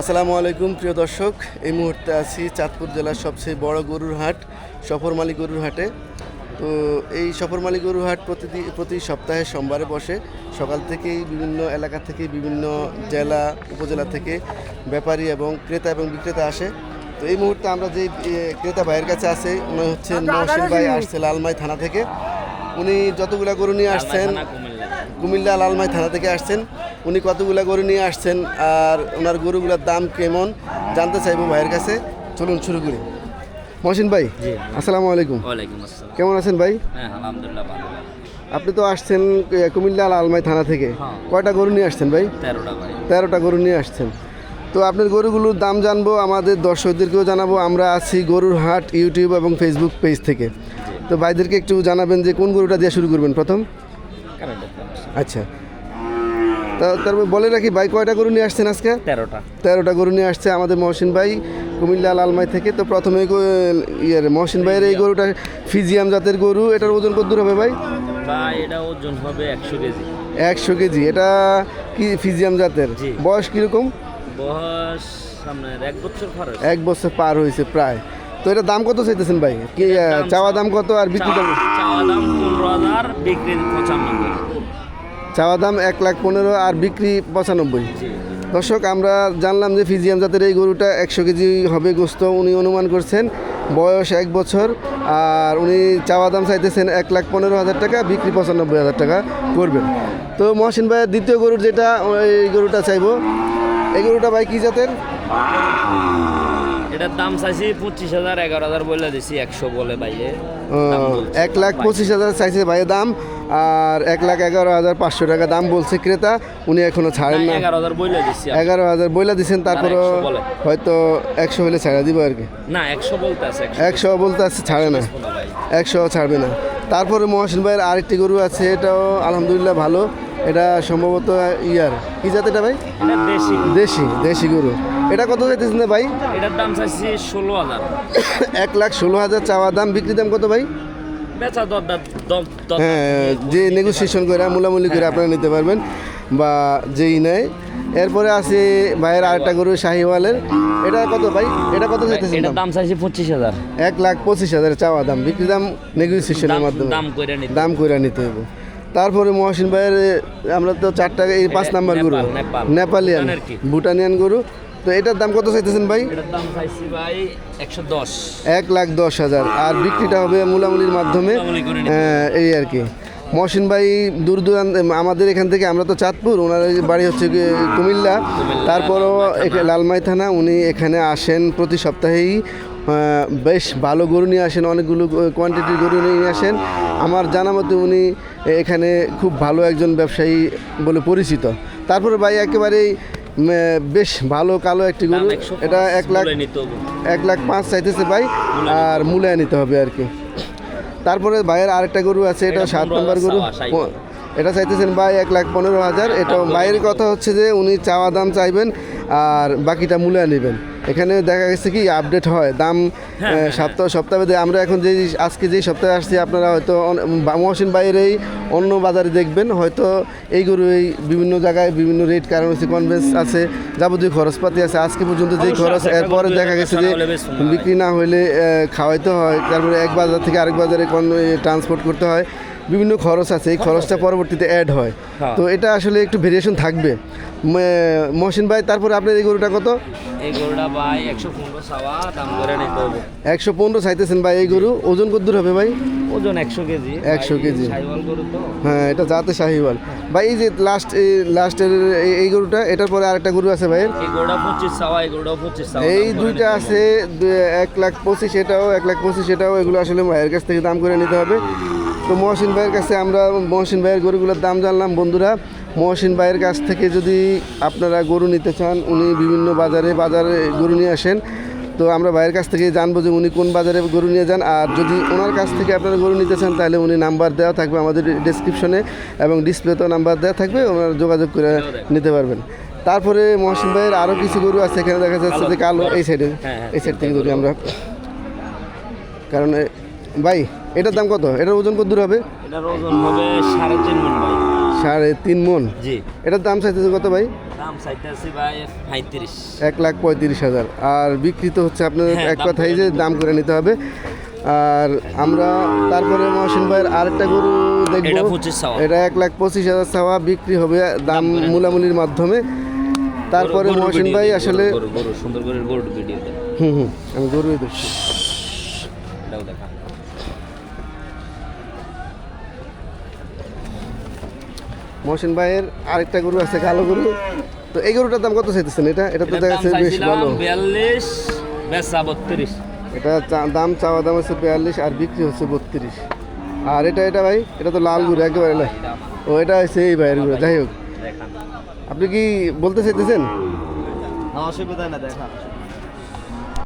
আসসালামু আলাইকুম প্রিয় দর্শক। এই মুহূর্তে আছি চাঁদপুর জেলার সবচেয়ে বড় গরুর হাট সফরমালি গরুর হাটে। তো এই সফরমালি গরুর হাট প্রতিদিন প্রতি সপ্তাহে সোমবারে বসে। সকাল থেকেই বিভিন্ন এলাকা থেকে বিভিন্ন জেলা উপজেলা থেকে ব্যাপারী এবং ক্রেতা এবং বিক্রেতা আসে। তো এই মুহূর্তে আমরা যে ক্রেতা ভাইয়ের কাছে আছে উনি হচ্ছেন মহসিন ভাই আসছে লালমাই থানা থেকে। উনি যতগুলা গরু নিয়ে আসছেন কুমিল্লা লালমাই থানা থেকে আসছেন। উনি কতগুলো গরু নিয়ে আসছেন আর ওনার গরুগুলোর দাম কেমন জানতে চাইব ভাইয়ের কাছে। চলুন শুরু করি। মহসিন ভাই। আসসালামু আলাইকুম। কেমন আছেন ভাই? হ্যাঁ আপনি তো আসছেন কুমিল্লা আলমাই থানা থেকে। হ্যাঁ। কয়টা গরু নিয়ে আসছেন ভাই? তেরোটা গরু নিয়ে আসছেন। তো আপনার গরুগুলোর দাম জানব আমাদের দর্শকদেরকেও জানাব। আমরা আছি গরুর হাট ইউটিউব এবং ফেসবুক পেজ থেকে। তো ভাইদেরকে একটু জানাবেন যে কোন গরুটা দিয়ে শুরু করবেন প্রথম? আচ্ছা। তারপর বলে রাখি ভাই কয়টা গরু নিয়ে আসছেন আজকে? তেরোটা। তেরোটা গরু নিয়ে আসছে আমাদের মহসিন ভাই কুমিল্লা লালমাই থেকে। তো প্রথমে ইয়ের মহসিন ভাইয়ের এই গরুটা ফিজিয়াম জাতের গরু এটার ওজন কত দূর হবে ভাই? ভাই এটা ওজন হবে একশো কেজি। একশো কেজি এটা কি ফিজিয়াম জাতের? বয়স কীরকম? বয়স এক বছর খরচ এক বছর পার হয়েছে প্রায়। তো এটা দাম কত চাইতেছেন ভাই? কি চাওয়া দাম কত আর বিক্রি দাম চাওয়া দাম পনেরো হাজার বিক্রি পঁচানব্বই। চাওয়া দাম এক লাখ পনেরো আর বিক্রি পঁচানব্বই। দর্শক, আমরা জানলাম যে ফিজিয়াম জাতের এই গরুটা একশো কেজি হবে গোস্ত, উনি অনুমান করছেন বয়স এক বছর, আর উনি চাওয়া দাম চাইতেছেন এক লাখ পনেরো হাজার টাকা, বিক্রি পঁচানব্বই হাজার টাকা করবেন। তো মহসিন ভাইয়ের দ্বিতীয় গরুর যেটা, এই গরুটা চাইব। এই গরুটা ভাই কী জাতের? এটার দাম চাইছি পঁচিশ হাজার এগারো হাজার বলে দিছি একশো বলে ভাইয়ে। এক লাখ পঁচিশ হাজার চাইছে ভাইয়ের দাম আর এক লাখ এগারো হাজার পাঁচশো টাকা দাম বলছে ক্রেতা উনি এখনও ছাড়েন না এগারো হাজার দিছি আমি। এগারো হাজার বইলা দিচ্ছেন তারপরও 100 বলে। হয়তো একশো হলে ছাড়া দিব আর কি। না একশো বলতে আছে একশো বলতে। আছে ছাড়ে না। একশো ছাড়বে না। তারপরে মহসিন ভাইয়ের আরেকটি গরু আছে এটাও আলহামদুলিল্লাহ ভালো। এটা সম্ভবত ইয়ার। কি জাত এটা ভাই? দেশি। দেশি দেশি গরু। এটা কত চাইতেছেন না ভাই? এটার দাম চাইছি ষোলো হাজার। এক লাখ ষোলো হাজার চাওয়া দাম বিক্রি দাম কত ভাই? হ্যাঁ যে নেগোসিয়েশন করে মূলামূলি করে আপনারা নিতে পারবেন বা যেই নেয়। এরপরে আছে ভাইয়ের আরেকটা গরু শাহিওয়ালের। এটা কত ভাই? এটা কত চাইতেছেন এটার দাম? চাইছি পঁচিশ হাজার। এক লাখ পঁচিশ হাজার চাওয়া দাম বিক্রি দাম নেগোসিয়েশনের মাধ্যমে। দাম করে নিতে দাম করে নিতে হবে। তারপরে মহসিন ভাইয়ের আমরা তো চারটা এই পাঁচ নাম্বার গরু। নেপাল, নেপাল। নেপালিয়ান ভুটানিয়ান গরু। তো এটার দাম কত চাইতেছেন ভাই? একশো দশ। এক লাখ দশ হাজার। আর বিক্রিটা হবে মূলামূলির মাধ্যমে এই আর কি। মহসিন ভাই দূর দূরান্ত আমাদের এখান থেকে আমরা তো চাঁদপুর ওনার এই বাড়ি হচ্ছে কুমিল্লা। তারপরও লালমাই থানা উনি এখানে আসেন প্রতি সপ্তাহেই। বেশ ভালো গরু নিয়ে আসেন অনেকগুলো কোয়ান্টিটির গরু নিয়ে আসেন। আমার জানা মতে উনি এখানে খুব ভালো একজন ব্যবসায়ী বলে পরিচিত। তারপরে ভাই একেবারেই বেশ ভালো কালো একটি গরু। এটা এক লাখ। এক লাখ পাঁচ চাইতেছে ভাই আর মূল্য নিতে হবে আর কি। তারপরে ভাইয়ের আরেকটা গরু আছে এটা সাত নম্বর গরু। এটা চাইতেছেন ভাই এক লাখ পনেরো হাজার। এটা ভাইয়ের কথা হচ্ছে যে উনি চাওয়া দাম চাইবেন আর বাকিটা মূল্য নেবেন। এখানে দেখা গেছে কি আপডেট হয়। দাম হ্যাঁ, সপ্তাহ সপ্তাহে আমরা এখন যে আজকে যেই সপ্তাহে আসছি আপনারা হয়তো মহসিন বাইরের এই অন্য বাজারে দেখবেন। হয়তো এই গরু এই বিভিন্ন জায়গায় বিভিন্ন রেট কারণ হচ্ছে কনভেন্স আছে যাবতীয় খরচপাতি আছে। আজকে পর্যন্ত যেই অবশ্যই খরচ এরপরে দেখা গেছে যে হয়। বিক্রি না হলে আহ, খাওয়াইতে হয়। তারপরে এক বাজার থেকে আরেক বাজারে কোন ট্রান্সপোর্ট করতে হয়। বিভিন্ন খরচ আছে এই খরচটা পরবর্তীতে অ্যাড হয়। হ্যাঁ। তো এটা আসলে একটু ভেরিয়েশন থাকবে। মহসিন ভাই তারপরে আপনার এই গরুটা কত? এই গরুটা ভাই একশো পনেরো সাওয়া দাম করে নিতে হবে। একশো পনেরো চাইতেছেন ভাই এই গরু। ওজন কত দূর হবে ভাই? ওজন একশো কেজি। 100 ভাই, কেজি। হ্যাঁ এটা যাতে শাহিওয়াল ভাই এই যে লাস্ট এই লাস্টের এই- গরুটা এটার পরে আরেকটা গরু আছে ভাইয়ের? এই দুইটা আছে এক লাখ পঁচিশ এটাও এক লাখ পঁচিশ এটাও এগুলো আসলে ভাইয়ের কাছ থেকে দাম করে নিতে হবে। তো মহসিন ভাইয়ের কাছে আমরা মহসিন ভাইয়ের গরুগুলোর দাম জানলাম। বন্ধুরা, মহসিন ভাইয়ের কাছ থেকে যদি আপনারা গরু নিতে চান, উনি বিভিন্ন বাজারে বাজারে গরু নিয়ে আসেন। তো আমরা ভাইয়ের কাছ থেকে জানব যে উনি কোন বাজারে গরু নিয়ে যান। আর যদি ওনার কাছ থেকে আপনারা গরু নিতে চান, তাহলে উনি নাম্বার দেওয়া থাকবে আমাদের ডিসক্রিপশনে এবং ডিসপ্লেতেও নাম্বার দেওয়া থাকবে, ওনারা যোগাযোগ করে নিতে পারবেন। তারপরে মহসিন ভাইয়ের আরও কিছু গরু আছে, এখানে দেখা যাচ্ছে যে কালো এই সাইডে। এই সাইড থেকে ধরি আমরা। কারণ ভাই এটার দাম কত? এটার ওজন কত দূর হবে? এটার ওজন হবে সাড়ে তিন মন ভাই। সাড়ে তিন মন? জি। এটার দাম চাইতেছে কত ভাই? দাম চাইতেছি ভাই পঁয়ত্রিশ। এক লাখ পঁয়ত্রিশ হাজার। আর বিক্রি তো হচ্ছে আপনার হ্যাঁ, এক কথাই যে দাম করে নিতে হবে। আর আমরা তারপরে মহসিন ভাইয়ের আরেকটা গরু দেখব। এটা এক লাখ পঁচিশ হাজার চাওয়া বিক্রি হবে দাম মূলামূলির মাধ্যমে। তারপরে মহসিন ভাই আসলে সুন্দর করে গরুর ভিডিও হুম হুম আমি গরুই দেখছি এটাও দেখা মহসিন ভাইয়ের আরেকটা গরু আছে কালো গরু। তো এই গরুটার দাম কত চাইতেছেন? এটা এটা তো দেখা যাচ্ছে বেশ ভালো। বিয়াল্লিশ বেচা বত্রিশ। এটা দাম চাওয়া দাম হচ্ছে বিয়াল্লিশ আর বিক্রি হচ্ছে বত্রিশ। আর এটা এটা ভাই এটা তো লাল গরু একেবারে না ও এটা হচ্ছে এই ভাইয়ের গরু। যাই হোক। আপনি কি বলতে চাইতেছেন? অসুবিধা না দেখা।